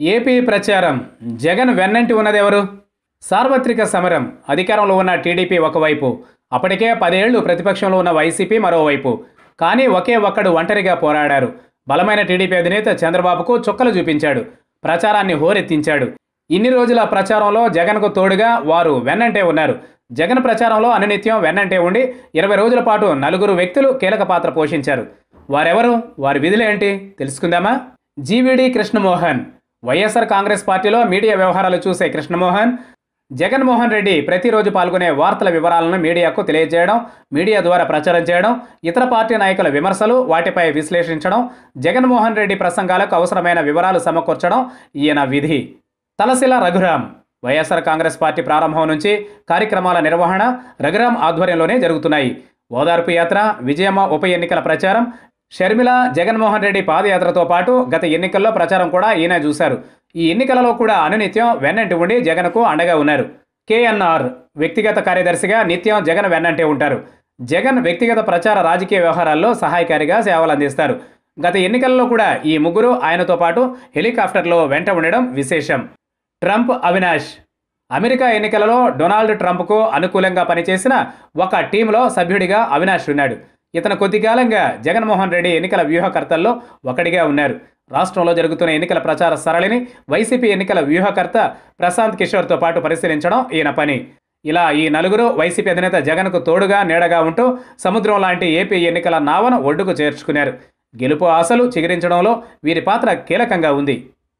AP ప్రచారం. జగన్ వెన్నంటి ఉన్నదెవరు సార్వత్రిక సమరం. అధికారంలో ఉన్న టీడీపీ ఒకవైపు. అప్పటికే పదేళ్ళు ప్రతిపక్షంలో ఉన్న వైసీపీ మరోవైపు. కానీ ఒకే ఒక్కడు ఒంటరిగా పోరాడారు. బలమైన టీడీపీ అధినేత చంద్రబాబుకు చుక్కలు చూపించాడు. ప్రచారాన్ని హోరెత్తించాడు. ఇన్ని రోజుల ప్రచారంలో జగన్కు తోడుగా వారు వెన్నంటే ఉన్నారు. జగన్ ప్రచారంలో అనునిత్యం వెన్నంటే ఉండి ఇరవై రోజుల పాటు నలుగురు వ్యక్తులు కీలక పాత్ర పోషించారు. వారెవరు? వారి విధులేంటి? తెలుసుకుందామా? జీవీడి కృష్ణమోహన్. వైఎస్ఆర్ కాంగ్రెస్ పార్టీలో మీడియా వ్యవహారాలు చూసే కృష్ణమోహన్ జగన్మోహన్ రెడ్డి ప్రతిరోజు పాల్గొనే వార్తల వివరాలను మీడియాకు తెలియజేయడం మీడియా ద్వారా ప్రచారం చేయడం ఇతర పార్టీ నాయకుల విమర్శలు వాటిపై విశ్లేషించడం జగన్మోహన్ రెడ్డి ప్రసంగాలకు అవసరమైన వివరాలు సమకూర్చడం ఈయన విధి. Talasila Raghuram YSR Congress party ప్రారంభం నుంచి కార్యక్రమాల నిర్వహణ రఘురాం ఆధ్వర్యంలోనే జరుగుతున్నాయి. ఓదార్పు యాత్ర విజయమ్మ ఉప ఎన్నికల ప్రచారం షర్మిల జగన్మోహన్ రెడ్డి పాదయాత్రతో పాటు గత ఎన్నికల్లో ప్రచారం కూడా ఈయన చూశారు. ఈ ఎన్నికలలో కూడా అనునిత్యం వెన్నంటి ఉండి జగన్కు అండగా ఉన్నారు. కేఎన్ఆర్ వ్యక్తిగత కార్యదర్శిగా నిత్యం జగన్ వెన్నంటే ఉంటారు. జగన్ వ్యక్తిగత ప్రచార రాజకీయ వ్యవహారాల్లో సహాయకారిగా సేవలు అందిస్తారు. గత ఎన్నికల్లో కూడా ఈ ముగ్గురు ఆయనతో పాటు హెలికాప్టర్లో వెంట ఉండడం విశేషం. ట్రంప్ అవినాష్. అమెరికా ఎన్నికలలో డొనాల్డ్ ట్రంప్కు అనుకూలంగా పనిచేసిన ఒక టీంలో సభ్యుడిగా అవినాష్ ఉన్నాడు. ఇతను కొద్ది కాలంగా జగన్మోహన్ రెడ్డి ఎన్నికల వ్యూహకర్తల్లో ఒకడిగా ఉన్నారు. రాష్ట్రంలో జరుగుతున్న ఎన్నికల ప్రచార సరళిని వైసీపీ ఎన్నికల వ్యూహకర్త ప్రశాంత్ కిషోర్తో పాటు పరిశీలించడం ఈయన పని. ఇలా ఈ నలుగురు వైసీపీ అధినేత జగన్కు తోడుగా నీడగా ఉంటూ సముద్రం లాంటి ఏపీ ఎన్నికల నావను ఒడ్డుకు చేర్చుకున్నారు. గెలుపు ఆశలు చిగురించడంలో వీరి పాత్ర కీలకంగా ఉంది.